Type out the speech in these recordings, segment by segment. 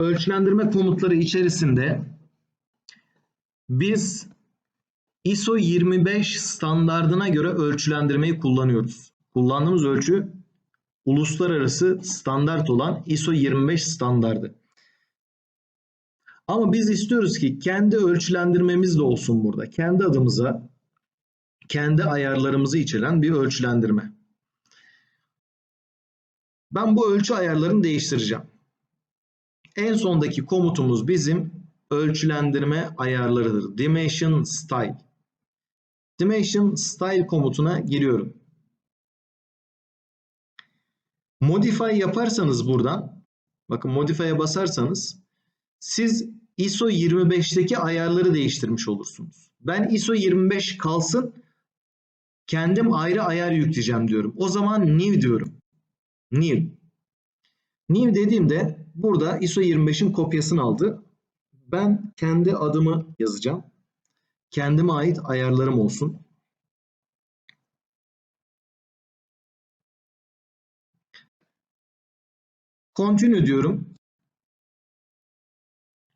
ölçülendirme komutları içerisinde biz ISO 25 standardına göre ölçülendirmeyi kullanıyoruz. Kullandığımız ölçü uluslararası standart olan ISO 25 standardı. Ama biz istiyoruz ki kendi ölçülendirmemiz de olsun burada. Kendi adımıza kendi ayarlarımızı içeren bir ölçülendirme. Ben bu ölçü ayarlarını değiştireceğim. En sondaki komutumuz bizim ölçülendirme ayarlarıdır. Dimension Style. Dimension Style komutuna giriyorum. Modify yaparsanız buradan, bakın Modify'e basarsanız siz ISO 25'teki ayarları değiştirmiş olursunuz. Ben ISO 25 kalsın, kendim ayrı ayar yükleyeceğim diyorum. O zaman new diyorum. New. New dediğimde burada ISO 25'in kopyasını aldı. Ben kendi adımı yazacağım. Kendime ait ayarlarım olsun. Continue diyorum.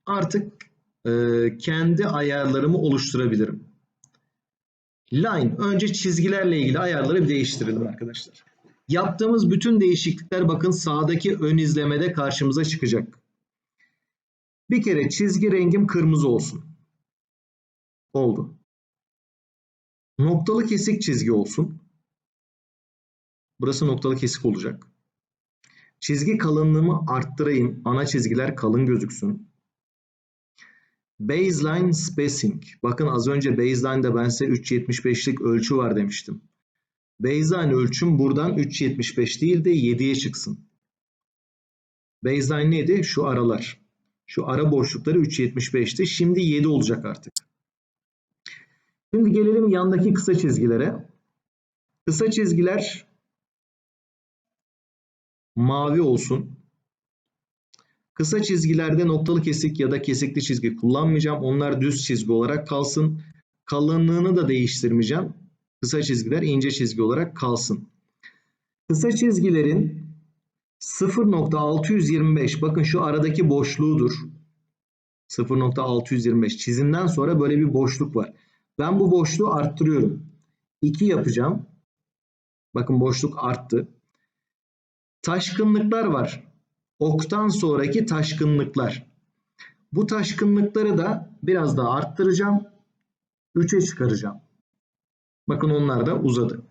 Artık e, kendi ayarlarımı oluşturabilirim. Line. Önce çizgilerle ilgili ayarları bir değiştirelim arkadaşlar. Yaptığımız bütün değişiklikler bakın sağdaki ön izlemede karşımıza çıkacak. Bir kere çizgi rengim kırmızı olsun. Oldu. Noktalı kesik çizgi olsun. Burası noktalı kesik olacak. Çizgi kalınlığımı arttırayım. Ana çizgiler kalın gözüksün. Baseline spacing. Bakın az önce baseline'da ben size 3.75'lik ölçü var demiştim. Baseline ölçüm buradan 3.75 değil de 7'ye çıksın. Baseline neydi? Şu aralar. Şu ara boşlukları 3.75'ti. Şimdi 7 olacak artık. Şimdi gelelim yandaki kısa çizgilere. Kısa çizgiler mavi olsun. Kısa çizgilerde noktalı kesik ya da kesikli çizgi kullanmayacağım. Onlar düz çizgi olarak kalsın. Kalınlığını da değiştirmeyeceğim. Kısa çizgiler ince çizgi olarak kalsın. Kısa çizgilerin 0.625 bakın şu aradaki boşluğudur. 0.625 çizimden sonra böyle bir boşluk var. Ben bu boşluğu arttırıyorum. 2 yapacağım. Bakın boşluk arttı. Taşkınlıklar var. Oktan sonraki taşkınlıklar. Bu taşkınlıkları da biraz daha arttıracağım. 3'e çıkaracağım. Bakın onlar da uzadı.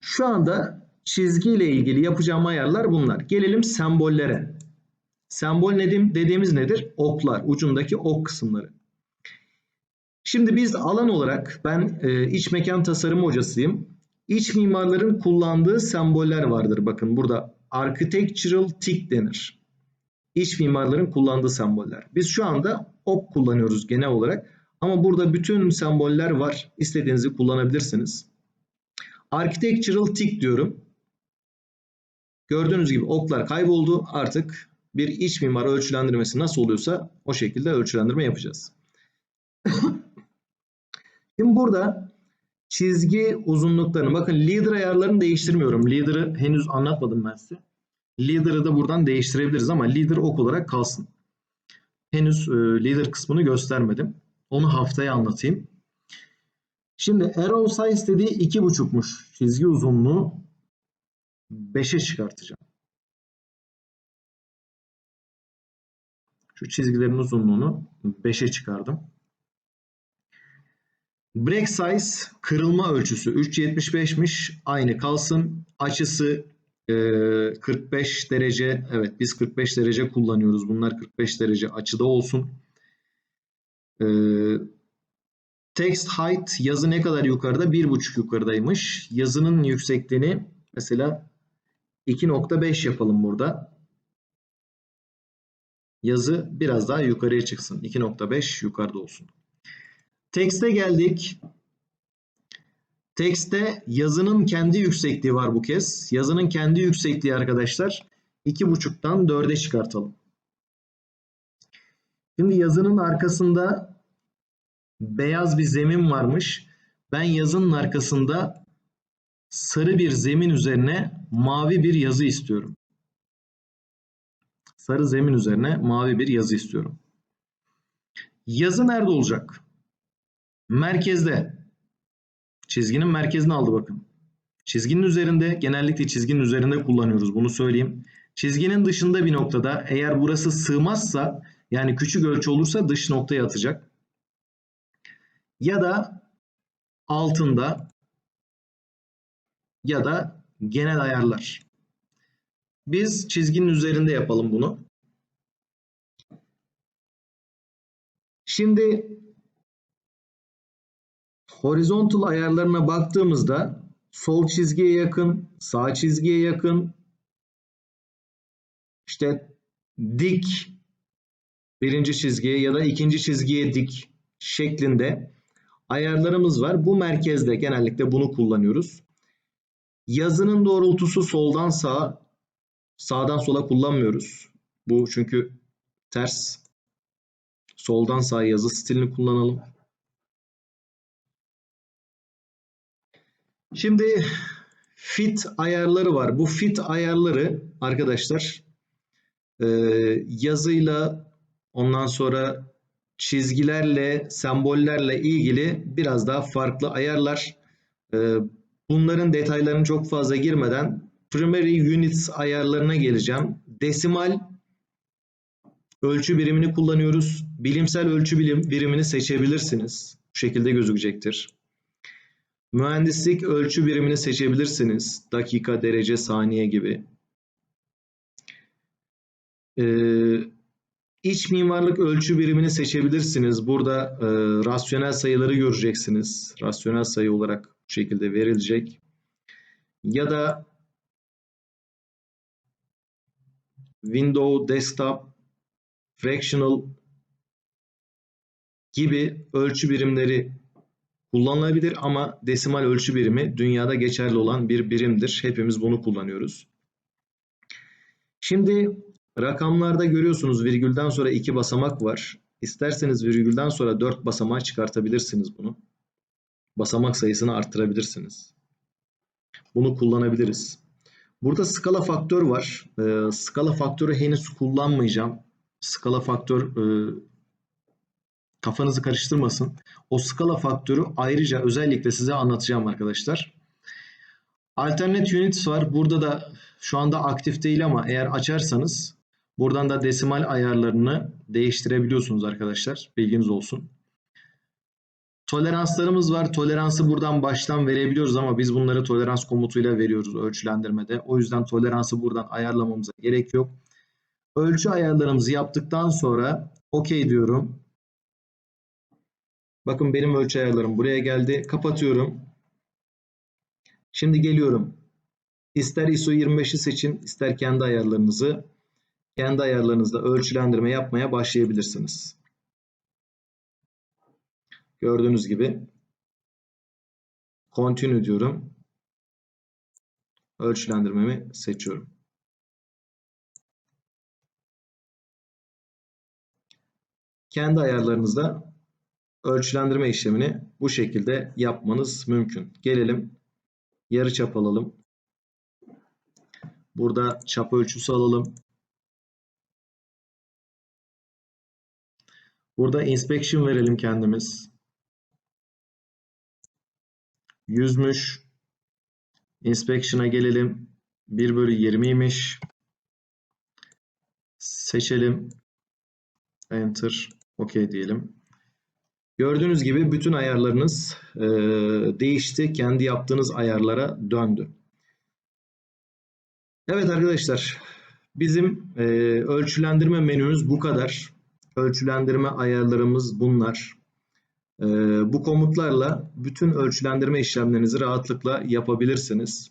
Şu anda çizgi ile ilgili yapacağım ayarlar bunlar. Gelelim sembollere. Sembol nedim, dediğimiz nedir? Oklar, ucundaki ok kısımları. Şimdi biz alan olarak ben e, iç mekan tasarım hocasıyım. İç mimarların kullandığı semboller vardır. Bakın burada architectural tick denir. İç mimarların kullandığı semboller. Biz şu anda ok kullanıyoruz genel olarak. Ama burada bütün semboller var. İstediğinizi kullanabilirsiniz. Architectural tick diyorum. Gördüğünüz gibi oklar kayboldu. Artık bir iç mimar ölçülendirmesi nasıl oluyorsa o şekilde ölçülendirme yapacağız. Şimdi burada çizgi uzunluklarını bakın leader ayarlarını değiştirmiyorum. Leader'ı henüz anlatmadım ben size. Leader'ı da buradan değiştirebiliriz ama leader ok olarak kalsın. Henüz e, leader kısmını göstermedim. Onu haftaya anlatayım. Şimdi arrow size dediği 2.5'muş. Çizgi uzunluğu 5'e çıkartacağım. Şu çizgilerin uzunluğunu 5'e çıkardım. Break size kırılma ölçüsü 3.75'miş. Aynı kalsın. Açısı e, 45 derece. Evet biz 45 derece kullanıyoruz. Bunlar 45 derece açıda olsun. E, text height yazı ne kadar yukarıda? 1.5 yukarıdaymış. Yazının yüksekliğini mesela 2.5 yapalım burada. Yazı biraz daha yukarıya çıksın. 2.5 yukarıda olsun. Text'e geldik. Text'te yazının kendi yüksekliği var bu kez. Yazının kendi yüksekliği arkadaşlar 2.5'tan 4'e çıkartalım. Şimdi yazının arkasında beyaz bir zemin varmış. Ben yazının arkasında sarı bir zemin üzerine mavi bir yazı istiyorum. Sarı zemin üzerine mavi bir yazı istiyorum. Yazı nerede olacak? Merkezde. Çizginin merkezini aldı bakın. Çizginin üzerinde genellikle çizginin üzerinde kullanıyoruz bunu söyleyeyim. Çizginin dışında bir noktada eğer burası sığmazsa yani küçük ölçü olursa dış noktaya atacak. Ya da altında ya da genel ayarlar. Biz çizginin üzerinde yapalım bunu. Şimdi horizontal ayarlarına baktığımızda sol çizgiye yakın, sağ çizgiye yakın, işte dik birinci çizgiye ya da ikinci çizgiye dik şeklinde ayarlarımız var. Bu merkezde genellikle bunu kullanıyoruz. Yazının doğrultusu soldan sağa, sağdan sola kullanmıyoruz. Bu çünkü ters. Soldan sağa yazı stilini kullanalım. Şimdi fit ayarları var. Bu fit ayarları arkadaşlar yazıyla ondan sonra çizgilerle, sembollerle ilgili biraz daha farklı ayarlar. E, bunların detaylarını çok fazla girmeden primary units ayarlarına geleceğim. Desimal ölçü birimini kullanıyoruz. Bilimsel ölçü birim, birimini seçebilirsiniz. Bu şekilde gözükecektir. Mühendislik ölçü birimini seçebilirsiniz. Dakika, derece, saniye gibi. Ee, iç mimarlık ölçü birimini seçebilirsiniz. Burada e, rasyonel sayıları göreceksiniz. Rasyonel sayı olarak bu şekilde verilecek. Ya da Windows Desktop Fractional gibi ölçü birimleri kullanılabilir ama desimal ölçü birimi dünyada geçerli olan bir birimdir. Hepimiz bunu kullanıyoruz. Şimdi rakamlarda görüyorsunuz virgülden sonra iki basamak var. İsterseniz virgülden sonra dört basamağa çıkartabilirsiniz bunu. Basamak sayısını arttırabilirsiniz. Bunu kullanabiliriz. Burada skala faktör var. Ee, skala faktörü henüz kullanmayacağım. Skala faktör e, kafanızı karıştırmasın. O skala faktörü ayrıca özellikle size anlatacağım arkadaşlar. Alternate units var. Burada da şu anda aktif değil ama eğer açarsanız buradan da desimal ayarlarını değiştirebiliyorsunuz arkadaşlar. Bilginiz olsun. Toleranslarımız var. Toleransı buradan baştan verebiliyoruz ama biz bunları tolerans komutuyla veriyoruz ölçülendirmede. O yüzden toleransı buradan ayarlamamıza gerek yok. Ölçü ayarlarımızı yaptıktan sonra OK diyorum. Bakın benim ölçü ayarlarım buraya geldi. Kapatıyorum. Şimdi geliyorum. İster ISO 25'i seçin, ister kendi ayarlarınızı. Kendi ayarlarınızda ölçülendirme yapmaya başlayabilirsiniz. Gördüğünüz gibi continue diyorum. Ölçülendirmemi seçiyorum. Kendi ayarlarınızda ölçülendirme işlemini bu şekilde yapmanız mümkün. Gelelim yarı çap alalım. Burada çap ölçüsü alalım. Burada inspection verelim kendimiz. 100'müş. Inspection'a gelelim. 1 bölü 20'ymiş. Seçelim. Enter. OK diyelim. Gördüğünüz gibi bütün ayarlarınız e, değişti. Kendi yaptığınız ayarlara döndü. Evet arkadaşlar. Bizim e, ölçülendirme menümüz bu kadar. Ölçülendirme ayarlarımız bunlar. E, bu komutlarla bütün ölçülendirme işlemlerinizi rahatlıkla yapabilirsiniz.